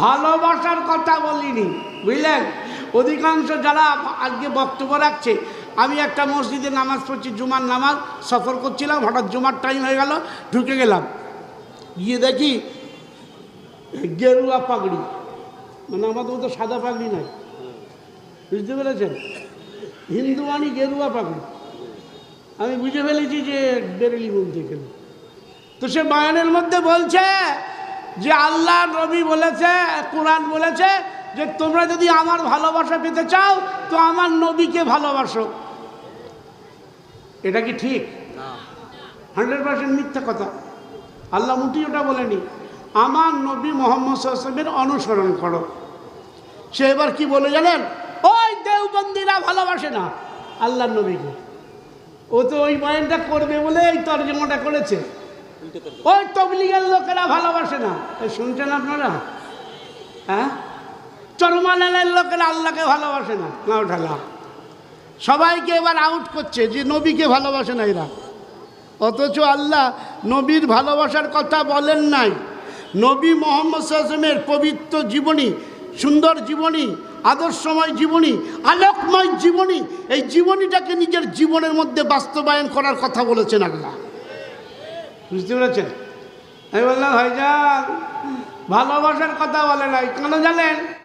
ভালোবাসার কথা বলিনি, বুঝলেন? অধিকাংশ যারা আজকে বক্তব্য রাখছে, আমি একটা মসজিদে নামাজ পড়ছি, জুমার নামাজ, সফর করছিলাম, হঠাৎ জুমার টাইম হয়ে গেল, ঢুকে গেলাম। গিয়ে দেখি গেরুয়া পাগড়ি। মানে আমাদের মতো সাদা পাগড়ি নাই। বুঝতে পেরেছেন? হিন্দু মানি গেরুয়া পাগড়ি। আমি বুঝে ফেলেছি যে বেরেলি বলতে এখানে তো সে বায়ানের মধ্যে বলছে যে আল্লাহ নবী বলেছে কোরআন বলেছে যে তোমরা যদি আমার ভালোবাসা পেতে চাও তো আমার নবীকে ভালোবাসো। এটা কি ঠিক? হান্ড্রেড পার্সেন্ট মিথ্যা কথা। আল্লাহ মুটি ওটা বলেনি। আমার নবী মোহাম্মদ সাল্লামের অনুসরণ করো। সে এবার কি বলে জানেন? ওই দেওবন্দিরা ভালোবাসে না আল্লাহ নবীকে। ও তো ওই বয়ানটা করবে বলে এই তর্জমাটা করেছে। ওই তবলিগের লোকেরা ভালোবাসে না। শুনছেন আপনারা? হ্যাঁ? চরমানের লোকেরা আল্লাহকে ভালোবাসে না। না সবাইকে এবার আউট করছে যে নবীকে ভালোবাসে না এরা। অথচ আল্লাহ নবীর ভালোবাসার কথা বলেন নাই। নবী মোহাম্মদ সাল্লামের পবিত্র জীবনী, সুন্দর জীবনী, আদর্শময় জীবনী, আলোকময় জীবনী, এই জীবনীটাকে নিজের জীবনের মধ্যে বাস্তবায়ন করার কথা বলেছেন আল্লাহ। বুঝতে পেরেছেন? আমি বললাম ভাইজান ভালোবাসার কথা বলে নাই কেন জানেন?